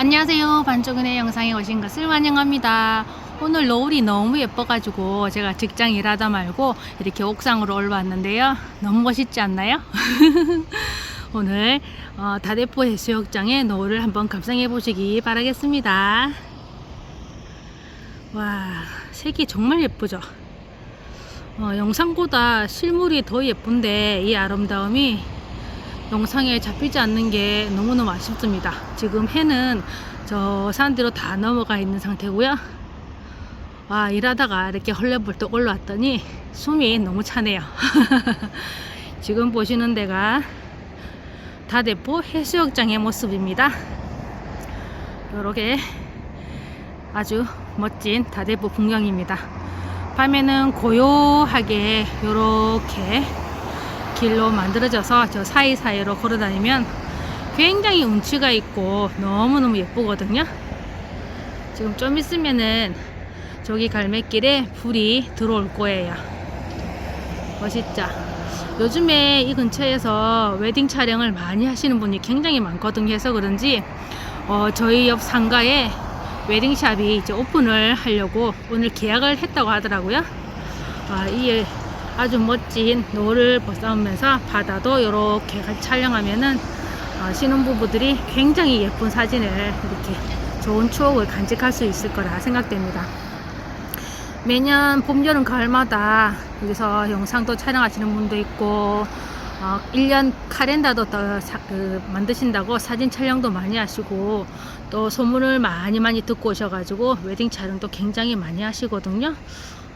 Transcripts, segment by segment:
안녕하세요. 반쪽은의 영상에 오신 것을 환영합니다. 오늘 노을이 너무 예뻐가지고 제가 직장 일하다 말고 이렇게 옥상으로 올라왔는데요. 너무 멋있지 않나요? 오늘 어, 다대포 해수욕장의 노을을 한번 감상해 보시기 바라겠습니다. 와, 색이 정말 예쁘죠? 어, 영상보다 실물이 더 예쁜데 이 아름다움이 영상에 잡히지 않는 게 너무너무 아쉽습니다. 지금 해는 저 산 뒤로 다 넘어가 있는 상태고요. 와, 일하다가 이렇게 헐레벌떡 올라왔더니 숨이 너무 차네요. 지금 보시는 데가 다대포 해수욕장의 모습입니다. 이렇게 아주 멋진 다대포 풍경입니다. 밤에는 고요하게 이렇게 길로 만들어져서 저 사이사이로 걸어 다니면 굉장히 운치가 있고 너무너무 예쁘거든요. 지금 좀 있으면은 저기 갈매길에 불이 들어올 거예요. 멋있죠? 요즘에 이 근처에서 웨딩 촬영을 많이 하시는 분이 굉장히 많거든요. 해서 그런지 어, 저희 옆 상가에 웨딩샵이 이제 오픈을 하려고 오늘 계약을 했다고 하더라고요. 아, 이 아주 멋진 노를 벗어오면서 바다도 이렇게 촬영하면은 어, 신혼부부들이 굉장히 예쁜 사진을 이렇게 좋은 추억을 간직할 수 있을 거라 생각됩니다. 매년 봄, 여름, 가을마다 여기서 영상도 촬영하시는 분도 있고 어, 1년 카렌다도 더 사- 그, 만드신다고 사진 촬영도 많이 하시고 또 소문을 많이 많이 듣고 오셔가지고 웨딩 촬영도 굉장히 많이 하시거든요.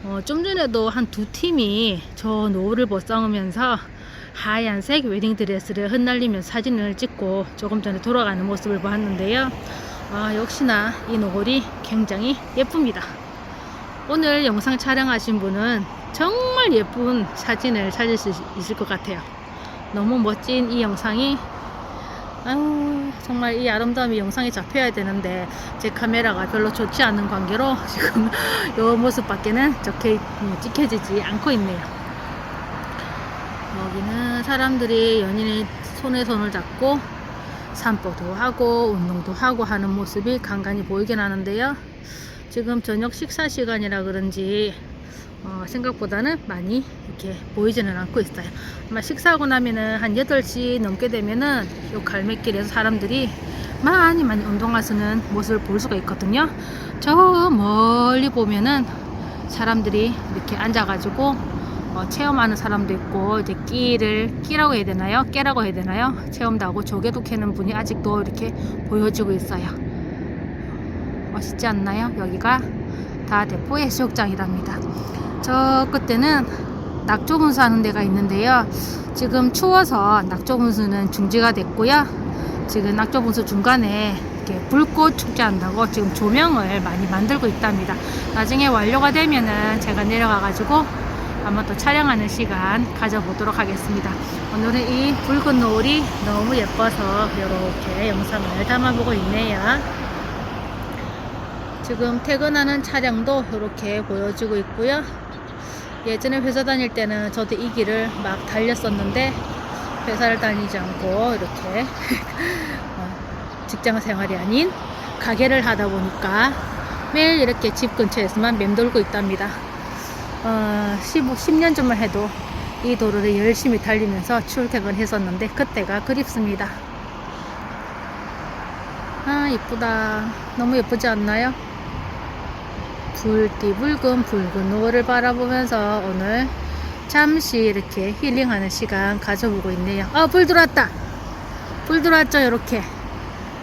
어, 좀 전에도 한 두 팀이 저 노을을 벗어오면서 하얀색 웨딩 드레스를 흩날리면서 사진을 찍고 조금 전에 돌아가는 모습을 보았는데요. 아, 역시나 이 노을이 굉장히 예쁩니다. 오늘 영상 촬영하신 분은 정말 예쁜 사진을 찾을 수 있을 것 같아요. 너무 멋진 이 영상이 아유, 정말 이 아름다움이 영상에 잡혀야 되는데 제 카메라가 별로 좋지 않은 관계로 지금 이 모습밖에는 적혀 음, 찍혀지지 않고 있네요. 여기는 사람들이 연인의 손에 손을 잡고 산보도 하고 운동도 하고 하는 모습이 간간히 보이긴 하는데요. 지금 저녁 식사 시간이라 그런지 어, 생각보다는 많이 이렇게 보이지는 않고 있어요. 아마 식사하고 나면은 한 8시 넘게 되면은 요 갈매길에서 사람들이 많이 많이 운동하시는 모습을 볼 수가 있거든요. 저 멀리 보면은 사람들이 이렇게 앉아가지고 어, 체험하는 사람도 있고 이제 끼를 끼라고 해야 되나요? 깨라고 해야 되나요? 체험도 하고 조개도 캐는 분이 아직도 이렇게 보여지고 있어요. 멋있지 않나요? 여기가 다 대포 해수욕장이랍니다. 저 끝에는 낙조 분수 하는 데가 있는데요. 지금 추워서 낙조 분수는 중지가 됐고요. 지금 낙조 분수 중간에 이렇게 불꽃 축제한다고 지금 조명을 많이 만들고 있답니다. 나중에 완료가 되면은 제가 내려가가지고 한번 또 촬영하는 시간 가져보도록 하겠습니다. 오늘은 이 붉은 노을이 너무 예뻐서 이렇게 영상을 담아보고 있네요. 지금 퇴근하는 차량도 이렇게 보여지고 있고요. 예전에 회사 다닐 때는 저도 이 길을 막 달렸었는데 회사를 다니지 않고 이렇게 어, 직장 생활이 아닌 가게를 하다 보니까 매일 이렇게 집 근처에서만 맴돌고 있답니다. 어, 15, 10년 전만 해도 이 도로를 열심히 달리면서 출퇴근했었는데 그때가 그립습니다. 아 이쁘다. 너무 예쁘지 않나요? 붉디 붉은 붉은 노을을 바라보면서 오늘 잠시 이렇게 힐링하는 시간 가져보고 있네요. 아, 불 들어왔다. 불 들어왔죠, 이렇게.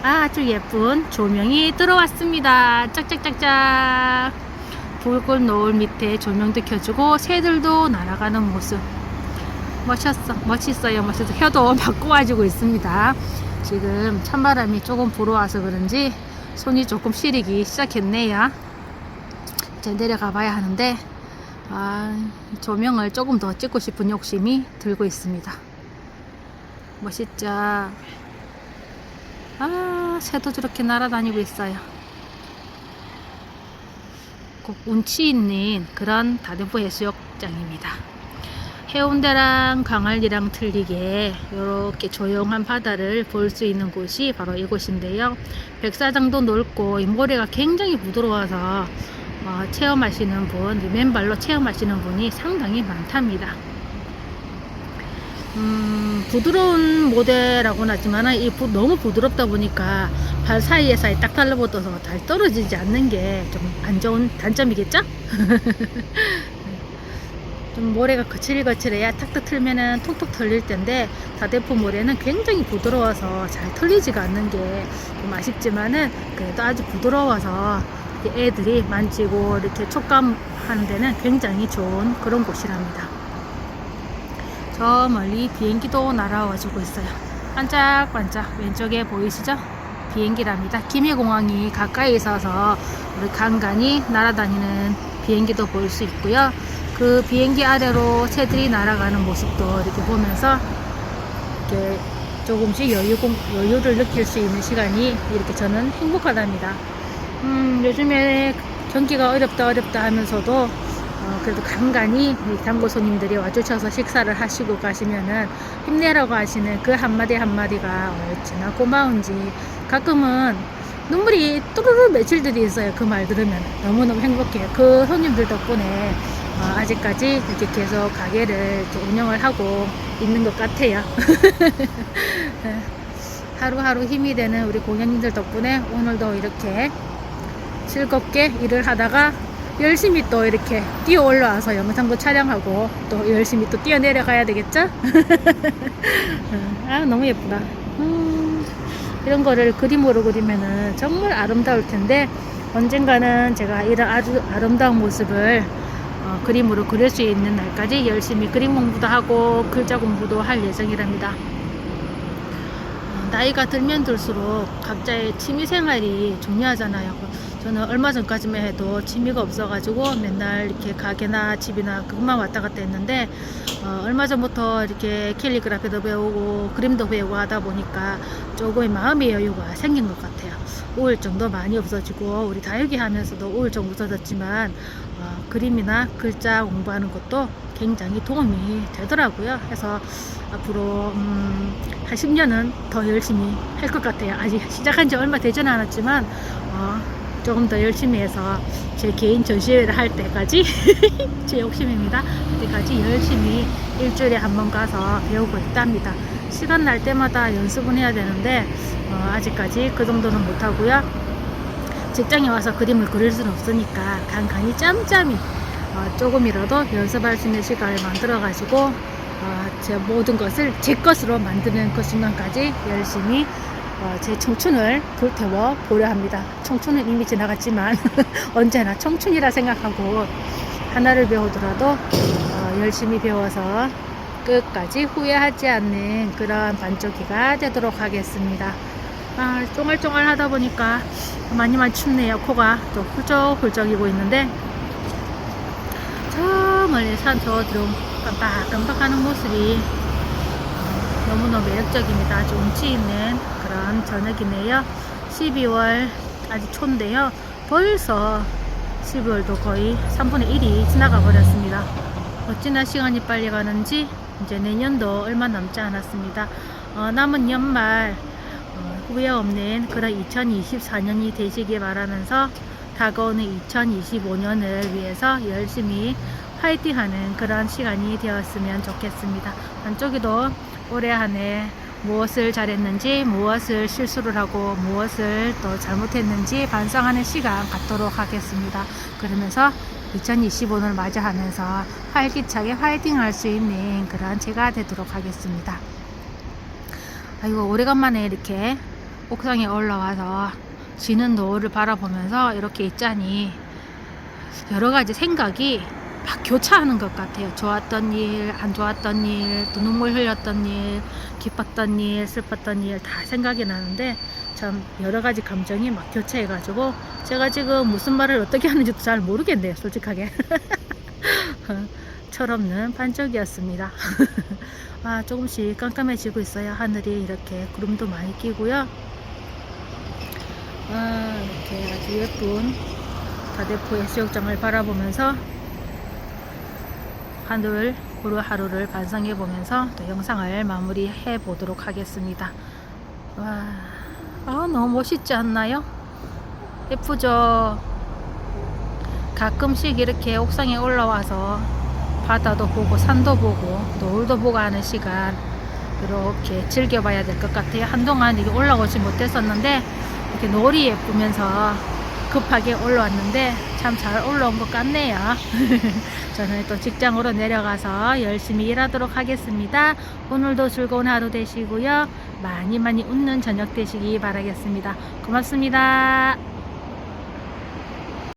아주 예쁜 조명이 들어왔습니다. 짝짝짝짝. 붉은 노을 밑에 조명도 켜주고 새들도 날아가는 모습. 멋있어, 멋있어요, 멋있어. 혀도 막 꼬아지고 있습니다. 지금 찬바람이 조금 불어와서 그런지 손이 조금 시리기 시작했네요. 이제 내려가 봐야 하는데 아, 조명을 조금 더 찍고 싶은 욕심이 들고 있습니다. 멋있죠? 아, 새도 저렇게 날아다니고 있어요. 꼭 운치 있는 그런 다대포 해수욕장입니다. 해운대랑 광안리랑 틀리게 이렇게 조용한 바다를 볼 수 있는 곳이 바로 이곳인데요. 백사장도 넓고 이 모래가 굉장히 부드러워서 어, 체험하시는 분, 이 맨발로 체험하시는 분이 상당히 많답니다. 음, 부드러운 모델라고는 하지만 이 부- 너무 부드럽다 보니까 발 사이에 사이 딱 달라붙어서 잘 떨어지지 않는 게 좀 안 좋은 단점이겠죠? 좀 모래가 거칠거칠해야 탁탁 틀면은 톡톡 털릴 텐데 다대포 모래는 굉장히 부드러워서 잘 털리지가 않는 게 좀 아쉽지만은 그래도 아주 부드러워서 애들이 만지고 이렇게 촉감하는 데는 굉장히 좋은 그런 곳이랍니다. 저 멀리 비행기도 날아와주고 있어요. 반짝반짝 왼쪽에 보이시죠? 비행기랍니다. 김해공항이 가까이 있어서 우리 간간히 날아다니는 비행기도 볼 수 있고요. 그 비행기 아래로 새들이 날아가는 모습도 이렇게 보면서 이렇게 조금씩 여유, 여유를 느낄 수 있는 시간이 이렇게 저는 행복하답니다. 음, 요즘에 경기가 어렵다 어렵다 하면서도 어, 그래도 간간히 단골 손님들이 와주셔서 식사를 하시고 가시면은 힘내라고 하시는 그 한마디 한마디가 얼마나 고마운지 가끔은 눈물이 뚜루루 맺힐 때도 있어요. 그 말 들으면 너무너무 행복해요. 그 손님들 덕분에 어, 아직까지 이렇게 계속 가게를 이렇게 운영을 하고 있는 것 같아요. 네. 하루하루 힘이 되는 우리 공연님들 덕분에 오늘도 이렇게 즐겁게 일을 하다가 열심히 또 이렇게 뛰어 올라와서 영상도 촬영하고 또 열심히 또 뛰어 내려가야 되겠죠? 아 너무 예쁘다. 음, 이런 거를 그림으로 그리면은 정말 아름다울 텐데 언젠가는 제가 이런 아주 아름다운 모습을 어, 그림으로 그릴 수 있는 날까지 열심히 그림 공부도 하고 글자 공부도 할 예정이랍니다. 어, 나이가 들면 들수록 각자의 취미 생활이 중요하잖아요. 저는 얼마 전까지만 해도 취미가 없어가지고 맨날 이렇게 가게나 집이나 그것만 왔다 갔다 했는데 어, 얼마 전부터 이렇게 캘리그라피도 배우고 그림도 배우고 하다 보니까 조금의 마음의 여유가 생긴 것 같아요. 우울증도 많이 없어지고 우리 다육이 하면서도 우울증 없어졌지만 어, 그림이나 글자 공부하는 것도 굉장히 도움이 되더라고요. 그래서 앞으로 음, 한 10년은 더 열심히 할 것 같아요. 아직 시작한 지 얼마 되지는 않았지만 어, 조금 더 열심히 해서 제 개인 전시회를 할 때까지 제 욕심입니다. 그때까지 열심히 일주일에 한 번 가서 배우고 있답니다. 시간 날 때마다 연습은 해야 되는데 어, 아직까지 그 정도는 못하고요. 직장에 와서 그림을 그릴 수는 없으니까 간간히 짬짬이 어, 조금이라도 연습할 수 있는 시간을 만들어 가지고 어, 제 모든 것을 제 것으로 만드는 그 순간까지 열심히 어, 제 청춘을 불태워 보려 합니다. 청춘은 이미 지나갔지만 언제나 청춘이라 생각하고 하나를 배우더라도 어, 열심히 배워서 끝까지 후회하지 않는 그런 반쪽이가 되도록 하겠습니다. 아, 쫑알쫑알 하다 보니까 많이 많이 춥네요. 코가 또 훌쩍훌쩍이고 있는데 저 멀리 산저 들어 깜빡깜빡 하는 모습이 어, 너무너무 매력적입니다. 아주 운치 있는 그런 저녁이네요. 12월 아직 초인데요. 벌써 12월도 거의 3분의 1이 지나가 버렸습니다. 어찌나 시간이 빨리 가는지 이제 내년도 얼마 남지 않았습니다. 어, 남은 연말 어, 후회 없는 그런 2024년이 되시길 바라면서 다가오는 2025년을 위해서 열심히 파이팅하는 그런 시간이 되었으면 좋겠습니다. 한쪽에도 올해 한해 무엇을 잘했는지, 무엇을 실수를 하고, 무엇을 또 잘못했는지 반성하는 시간 갖도록 하겠습니다. 그러면서 2025년을 맞이하면서 활기차게 화이팅 할 수 있는 그런 제가 되도록 하겠습니다. 아이고, 오래간만에 이렇게 옥상에 올라와서 지는 노을을 바라보면서 이렇게 있자니 여러 가지 생각이 막 교차하는 것 같아요. 좋았던 일, 안 좋았던 일, 또 눈물 흘렸던 일, 기뻤던 일, 슬펐던 일 다 생각이 나는데 참 여러 가지 감정이 막 교차해가지고 제가 지금 무슨 말을 어떻게 하는지도 잘 모르겠네요. 솔직하게. 철없는 반쪽이었습니다. 아, 조금씩 깜깜해지고 있어요. 하늘이 이렇게 구름도 많이 끼고요. 아, 이렇게 아주 예쁜 다대포 해수욕장을 바라보면서 하늘 하루하루를 반성해 보면서 또 영상을 마무리해 보도록 하겠습니다. 와, 아, 너무 멋있지 않나요? 예쁘죠? 가끔씩 이렇게 옥상에 올라와서 바다도 보고 산도 보고 노을도 보고 하는 시간 이렇게 즐겨봐야 될 것 같아요. 한동안 이게 올라오지 못했었는데 이렇게 노을이 예쁘면서 급하게 올라왔는데 참 잘 올라온 것 같네요. 저는 또 직장으로 내려가서 열심히 일하도록 하겠습니다. 오늘도 즐거운 하루 되시고요. 많이 많이 웃는 저녁 되시기 바라겠습니다. 고맙습니다.